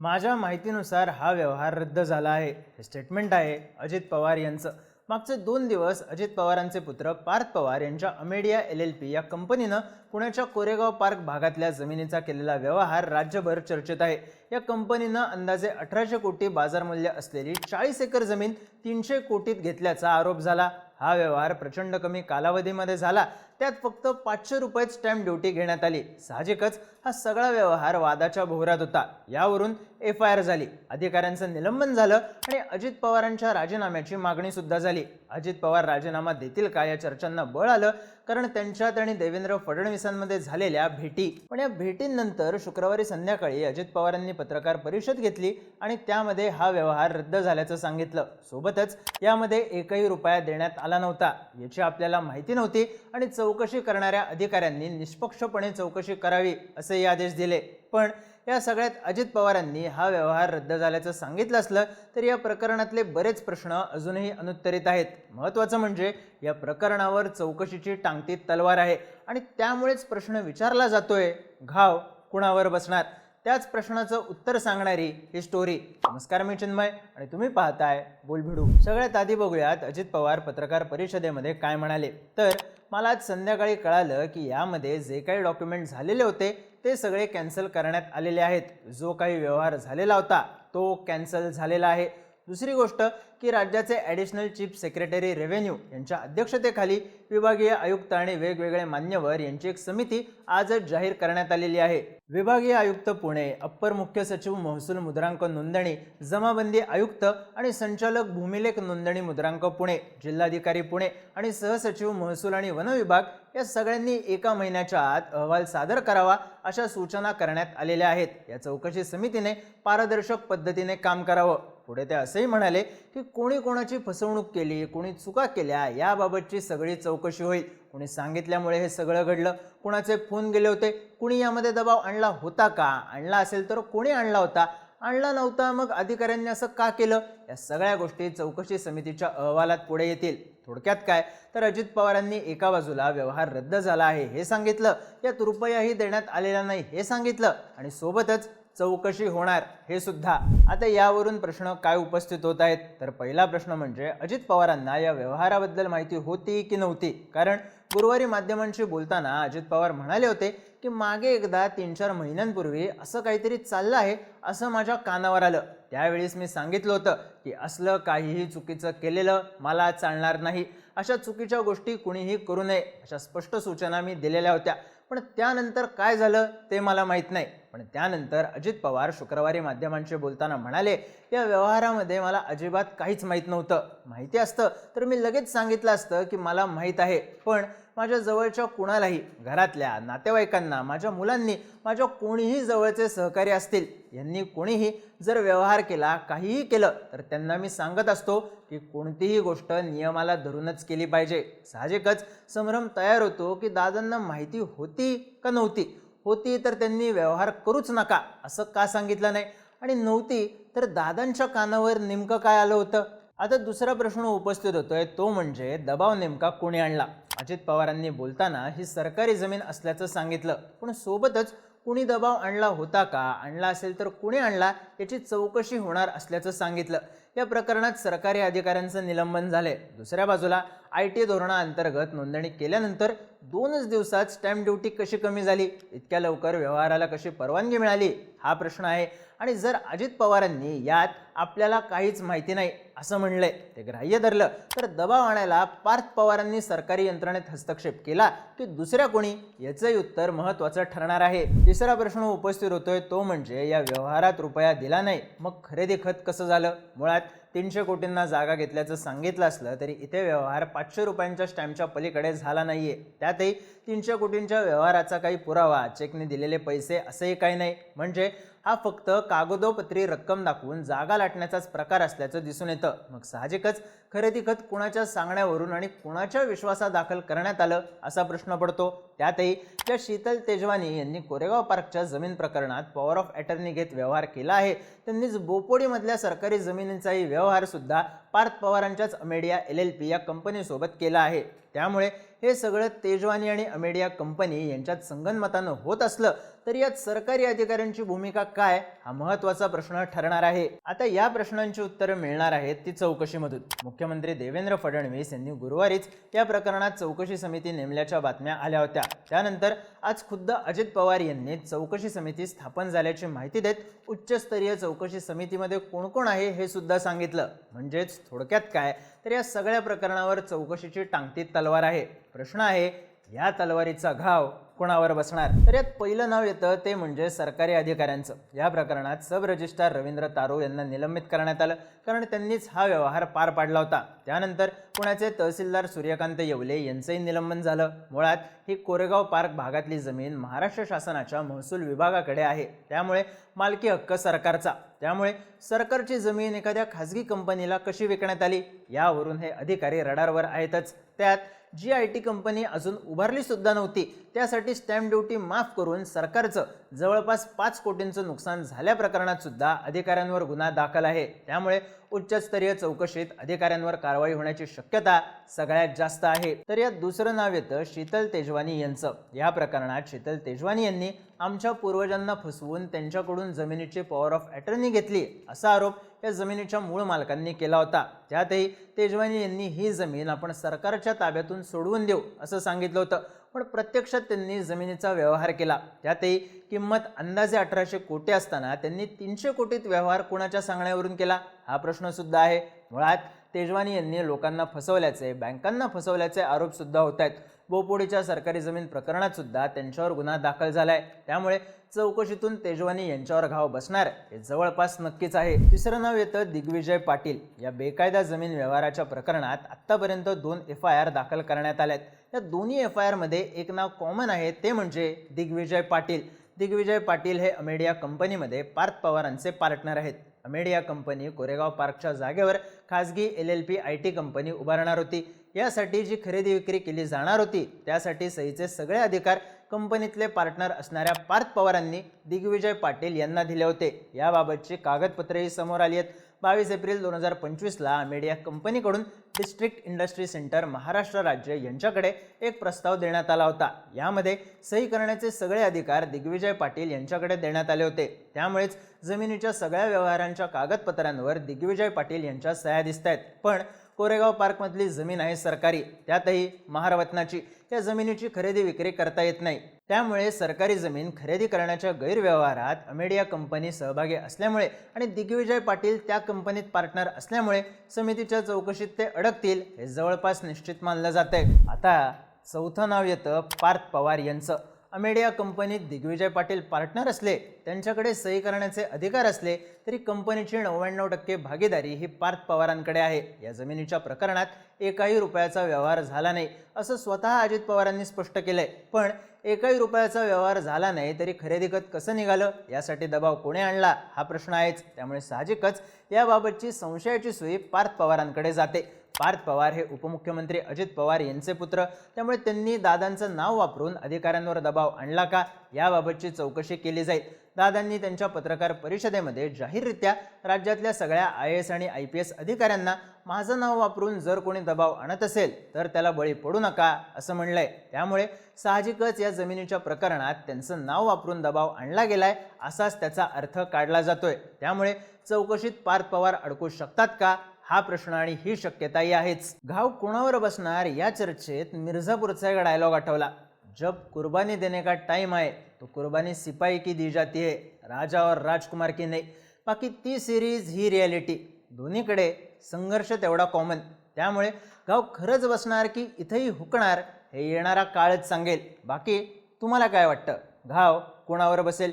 माझ्या माहितीनुसार हा व्यवहार रद्द झाला आहे. हे स्टेटमेंट आहे अजित पवार यांचं. मागचे दोन दिवस अजित पवारांचे पुत्र पार्थ पवार यांच्या अमेडिया एल एल पी या कंपनीनं पुण्याच्या कोरेगाव पार्क भागातल्या जमिनीचा केलेला व्यवहार राज्यभर चर्चेत आहे. या कंपनीनं अंदाजे अठराशे कोटी बाजारमूल्य असलेली चाळीस एकर जमीन तीनशे कोटीत घेतल्याचा आरोप झाला. हा व्यवहार प्रचंड कमी कालावधीमध्ये झाला. त्यात फक्त पाचशे रुपये स्टॅम्प ड्युटी घेण्यात आली. साहजिकच हा सगळा व्यवहार वादाच्या भोवऱ्यात होता. यावरून एफ आय आर झाली. अधिकाऱ्यांचं निलंबन झालं आणि अजित पवारांच्या राजीनाम्याची मागणी सुद्धा झाली. अजित पवार राजीनामा देतील का या चर्चांना बळ आलं कारण त्यांच्यात आणि देवेंद्र फडणवीसांमध्ये झालेल्या भेटी. पण या भेटींनंतर शुक्रवारी संध्याकाळी अजित पवारांनी पत्रकार परिषद घेतली आणि त्यामध्ये हा व्यवहार रद्द झाल्याचं सांगितलं. सोबतच यामध्ये एकही रुपया देण्यात आला नव्हता. याची आपल्याला माहिती नव्हती आणि चौकशी करणाऱ्या अधिकाऱ्यांनी निष्पक्षपणे चौकशी करावी असेही आदेश दिले. पण या सगळ्यात अजित पवारांनी हा व्यवहार रद्द झाल्याचं सांगितलं असलं तरी या प्रकरणातले बरेच प्रश्न अजूनही अनुत्तरित आहेत. महत्त्वाचं म्हणजे या प्रकरणावर चौकशीची टांगती तलवार आहे आणि त्यामुळेच प्रश्न विचारला जातोय घाव कुणावर बसणार? त्याच प्रश्नाचं उत्तर सांगणारी ही स्टोरी नमस्कार मी चिन्मय आणि तुम्ही पाहताय बोलभिडू. सगळ्यात आधी बघूयात अजित पवार पत्रकार परिषदेमध्ये काय म्हणाले. तर मला आज संध्याकाळी कळालं की यामध्ये जे काही डॉक्युमेंट झालेले होते ते सगळे कॅन्सल करण्यात आलेले आहेत. जो काही व्यवहार झालेला होता तो कॅन्सल झालेला आहे. दुसरी गोष्ट की राज्याचे ॲडिशनल चीफ सेक्रेटरी रेव्हेन्यू यांच्या अध्यक्षतेखाली विभागीय आयुक्त आणि वेगवेगळे मान्यवर यांची एक समिती आजच जाहीर करण्यात आलेली आहे. विभागीय आयुक्त पुणे अप्पर मुख्य सचिव महसूल मुद्रांक नोंदणी जमाबंदी आयुक्त आणि संचालक भूमिलेख नोंदणी मुद्रांक पुणे जिल्हाधिकारी पुणे आणि सहसचिव महसूल आणि वन विभाग या सगळ्यांनी एका महिन्याच्या आत अहवाल सादर करावा अशा सूचना करण्यात आलेल्या आहेत. या चौकशी समितीने पारदर्शक पद्धतीने काम करावं. पुढे ते असंही म्हणाले की कोणी कोणाची फसवणूक केली कोणी चुका केल्या याबाबतची सगळी चौकशी होईल. कोणी सांगितल्यामुळे हे सगळं घडलं. कुणाचे फोन गेले होते? कुणी यामध्ये दबाव आणला होता का? आणला असेल तर कोणी आणला होता? आणला नव्हता मग अधिकाऱ्यांनी असं का केलं? या सगळ्या गोष्टी चौकशी समितीच्या अहवालात पुढे येतील. थोडक्यात काय? तर अजित पवारांनी एका बाजूला व्यवहार रद्द झाला आहे हे सांगितलं. यात रुपयाही देण्यात आलेला नाही हे सांगितलं. आणि सोबतच चौकशी होणार हे सुद्धा. आता यावरून प्रश्न काय उपस्थित होत आहेत? तर पहिला प्रश्न म्हणजे अजित पवारांना या व्यवहाराबद्दल माहिती होती की नव्हती? कारण गुरुवारी माध्यमांशी बोलताना अजित पवार म्हणाले होते की मागे एकदा तीन चार महिन्यांपूर्वी असं काहीतरी चाललं आहे असं माझ्या कानावर आलं. त्यावेळेस मी सांगितलं होतं की असलं काहीही चुकीचं केलेलं मला चालणार नाही. अशा चुकीच्या गोष्टी कुणीही करू नये अशा स्पष्ट सूचना मी दिलेल्या होत्या. पण त्यानंतर काय झालं ते मला माहीत नाही. पण त्यानंतर अजित पवार शुक्रवारी माध्यमांशी बोलताना म्हणाले या व्यवहारामध्ये मला अजिबात काहीच माहीत नव्हतं. माहिती असतं तर मी लगेच सांगितलं असतं की मला माहीत आहे. पण माझ्या जवळच्या कुणालाही घरातल्या नातेवाईकांना माझ्या मुलांनी माझ्या कोणीही जवळचे सहकारी असतील यांनी कोणीही जर व्यवहार केला काहीही केलं तर त्यांना मी सांगत असतो की कोणतीही गोष्ट नियमाला धरूनच केली पाहिजे. साहजिकच संभ्रम तयार होतो की दादांना माहिती होती का नव्हती? होती तर त्यांनी व्यवहार करूच नका असं का सांगितलं नाही? आणि नव्हती तर दादांच्या कानावर नेमकं काय आलं होतं? आता दुसरा प्रश्न उपस्थित होतोय तो म्हणजे दबाव नेमका कोणी आणला? अजित पवारांनी बोलताना ही सरकारी जमीन असल्याचं सांगितलं. पण सोबतच कुणी दबाव आणला होता का? आणला असेल तर कुणी आणला? याची चौकशी होणार असल्याचं सांगितलं. या प्रकरणात सरकारी अधिकाऱ्यांचं निलंबन झाले दुसऱ्या बाजूला आय टी धोरणाअंतर्गत नोंदणी केल्यानंतर दोनच दिवसात स्टॅम्प ड्युटी कशी कमी झाली? इतक्या लवकर व्यवहाराला कशी परवानगी मिळाली? हा प्रश्न आहे. आणि जर अजित पवारांनी यात आपल्याला काहीच माहिती नाही असं म्हणलंय ते ग्राह्य धरलं तर दबाव आणायला पार्थ पवारांनी सरकारी यंत्रणेत हस्तक्षेप केला की दुसऱ्या कोणी याचंही उत्तर महत्त्वाचं ठरणार आहे. तिसरा प्रश्न उपस्थित होतोय तो म्हणजे या व्यवहारात रुपया दिला नाही मग खरेदी खत कसं झालं? मुळात तीनशे कोटींना जागा घेतल्याचं सांगितलं असलं तरी इथे व्यवहार पाचशे रुपयांच्या स्टॅम्पच्या पलीकडे झाला नाहीये. त्यातही तीनशे कोटींच्या व्यवहाराचा काही पुरावा चेकने दिलेले पैसे असंही काही नाही. म्हणजे हा फक्त कागदोपत्री रक्कम दाखवून जागा लाटण्याचाच प्रकार असल्याचं दिसून येतं. मग साहजिकच खरेदी खत कुणाच्या सांगण्यावरून आणि कुणाच्या विश्वासात दाखल करण्यात आलं असा प्रश्न पडतो. त्यातही ज्या शीतल तेजवानी यांनी कोरेगाव पार्कच्या जमीन प्रकरणात पॉवर ऑफ अटर्नी घेत व्यवहार केला आहे. त्यांनीच बोपोडीमधल्या सरकारी जमिनींचाही व्यवहारसुद्धा पार्थ पवारांच्याच अमेडिया एल एल पी या कंपनीसोबत केला आहे. त्यामुळे हे सगळं तेजवानी आणि अमेडिया कंपनी यांच्यात संगनमतानं होत असलं तरी यात सरकारी अधिकाऱ्यांची भूमिका काय हा महत्त्वाचा प्रश्न ठरणार आहे. आता या प्रश्नांची उत्तरं मिळणार आहेत ती चौकशीमधून. मुख्य मुख्यमंत्री देवेंद्र फडणवीस यांनी गुरुवारीच या प्रकरणात चौकशी समिती नेमल्याच्या बातम्या आल्या होत्या. त्यानंतर आज खुद्द अजित पवार यांनी चौकशी समिती स्थापन झाल्याची माहिती देत उच्चस्तरीय चौकशी समितीमध्ये कोण कोण आहे हे सुद्धा सांगितलं. म्हणजेच थोडक्यात काय? तर या सगळ्या प्रकरणावर चौकशीची टांगती तलवार आहे. प्रश्न आहे या तलवारीचा घाव कोणावर बसणार? तर यात पहिलं नाव येतं ते म्हणजे सरकारी अधिकाऱ्यांचं. या प्रकरणात सब रजिस्ट्रार रवींद्र तारो यांना निलंबित करण्यात आलं कारण त्यांनीच हा व्यवहार पार पाडला होता. त्यानंतर पुण्याचे तहसीलदार सूर्यकांत येवले यांचंही निलंबन झालं. मुळात ही कोरेगाव पार्क भागातली जमीन महाराष्ट्र शासनाच्या महसूल विभागाकडे आहे. त्यामुळे मालकी हक्क सरकारचा. त्यामुळे सरकारची जमीन एखाद्या खाजगी कंपनीला कशी विकण्यात आली? यावरून हे अधिकारी रडारवर आहेतच. त्यात जी आय टी कंपनी अजून उभारली सुद्धा नव्हती. त्यासाठी स्टॅम्प ड्युटी माफ करून सरकारचं जवळपास पाच कोटींचं नुकसान झाल्या प्रकरणात सुद्धा अधिकाऱ्यांवर गुन्हा दाखल आहे. त्यामुळे उच्चस्तरीय चौकशीत अधिकाऱ्यांवर कारवाई होण्याची शक्यता सगळ्यात जास्त आहे. तर यात दुसरं नाव येतं शीतल तेजवानी यांचं. या प्रकरणात शीतल तेजवानी यांनी आमच्या पूर्वजांना फसवून त्यांच्याकडून जमिनीची पॉवर ऑफ अटर्नी घेतली. असा आरोप या जमिनीच्या मूळ मालकांनी केला होता. त्यातही तेजवानी यांनी ही जमीन आपण सरकारच्या ताब्यातून सोडवून देऊ असं सांगितलं होतं. पण प्रत्यक्षात त्यांनी जमिनीचा व्यवहार केला. त्यातही किंमत अंदाजे अठराशे कोटी असताना त्यांनी तीनशे कोटीत व्यवहार कुणाच्या सांगण्यावरून केला? हा प्रश्नसुद्धा आहे. मुळात तेजवानी यांनी लोकांना फसवल्याचे बँकांना फसवल्याचे आरोपसुद्धा होत आहेत. बोपोडीच्या सरकारी जमीन प्रकरणात सुद्धा त्यांच्यावर गुन्हा दाखल झाला आहे त्यामुळे चौकशीतून तेजवानी यांच्यावर घाव बसणार हे जवळपास नक्कीच आहे. तिसरं नाव येतं दिग्विजय पाटील. या बेकायदा जमीन व्यवहाराच्या प्रकरणात आत्तापर्यंत दोन एफ आय आर दाखल करण्यात आल्या आहेत या दोन्ही एफ आय आरमध्ये एक नाव कॉमन आहे ते म्हणजे दिग्विजय पाटील. दिग्विजय पाटील हे अमेडिया कंपनीमध्ये पार्थ पवारांचे पार्टनर आहेत. अमेडिया कंपनी कोरेगाव पार्कच्या जागेवर खाजगी L L P I T company उभारणार होती. यासाठी जी खरेदी विक्री केली जाणार होती त्यासाठी सहीचे सगळे अधिकार कंपनीतले पार्टनर असणाऱ्या पार्थ पवारांनी दिग्विजय पाटील यांना दिले होते. याबाबतची कागदपत्रेही समोर आली आहेत. बावीस एप्रिल दोन हजार पंचवीसला मेडिया कंपनीकडून डिस्ट्रिक्ट इंडस्ट्री सेंटर महाराष्ट्र राज्य यांच्याकडे एक प्रस्ताव देण्यात आला होता. यामध्ये सही करण्याचे सगळे अधिकार दिग्विजय पाटील यांच्याकडे देण्यात आले होते. त्यामुळेच जमिनीच्या सगळ्या व्यवहारांच्या कागदपत्रांवर दिग्विजय पाटील यांच्या सह्या दिसत आहेत पण कोरेगाव पार्कमधली जमीन आहे सरकारी त्यातही महारत्नाची. या जमिनीची खरेदी विक्री करता येत नाही. त्यामुळे सरकारी जमीन खरेदी करण्याच्या गैरव्यवहारात अमेडिया कंपनी सहभागी असल्यामुळे आणि दिग्विजय पाटील त्या कंपनीत पार्टनर असल्यामुळे समितीच्या चौकशीत ते अडकतील हे जवळपास निश्चित मानलं जात आहे आता चौथं नाव येतं पार्थ पवार यांचं. अमेडिया कंपनीत दिग्विजय पाटील पार्टनर असले त्यांच्याकडे सही करण्याचे अधिकार असले तरी कंपनीची नव्याण्णव टक्के भागीदारी ही पार्थ पवारांकडे आहे. या जमिनीच्या प्रकरणात एकाही रुपयाचा व्यवहार झाला नाही असं स्वतः अजित पवारांनी स्पष्ट केलंय. पण एकाही रुपयाचा व्यवहार झाला नाही तरी खरेदी खत कसं निघालं यासाठी दबाव कोणी आणला हा प्रश्न आहेच. त्यामुळे साहजिकच याबाबतची संशयाची सुई पार्थ पवारांकडे जाते. पार्थ पवार हे उपमुख्यमंत्री अजित पवार यांचे पुत्र. त्यामुळे त्यांनी दादांचं नाव वापरून अधिकाऱ्यांवर दबाव आणला का? याबाबतची चौकशी केली जाईल. दादांनी त्यांच्या पत्रकार परिषदेमध्ये जाहीररित्या राज्यातल्या सगळ्या आय एस आणि आय पी एस अधिकाऱ्यांना माझं नाव वापरून जर कोणी दबाव आणत असेल तर त्याला बळी पडू नका असं म्हणलंय. त्यामुळे साहजिकच या जमिनीच्या प्रकरणात त्यांचं नाव वापरून दबाव आणला गेलाय असाच त्याचा अर्थ काढला जातोय. त्यामुळे चौकशीत पार्थ पवार अडकू शकतात का? हा प्रश्न आणि ही शक्यताही आहेच. घाव कोणावर बसणार या चर्चेत मिर्झापूरचा एक डायलॉग आठवला. जब कुर्बानी देने का टाइम आहे तो कुर्बानी सिपाही की दी जाती है राजा और राजकुमार की नाही. बाकी ती सिरीज ही रियालिटी दोन्हीकडे संघर्ष तेवढा कॉमन त्यामुळे गाव खरंच बसणार की इथंही हुकणार हे येणारा काळच सांगेल. बाकी तुम्हाला काय वाटतं? घाव कोणावर बसेल?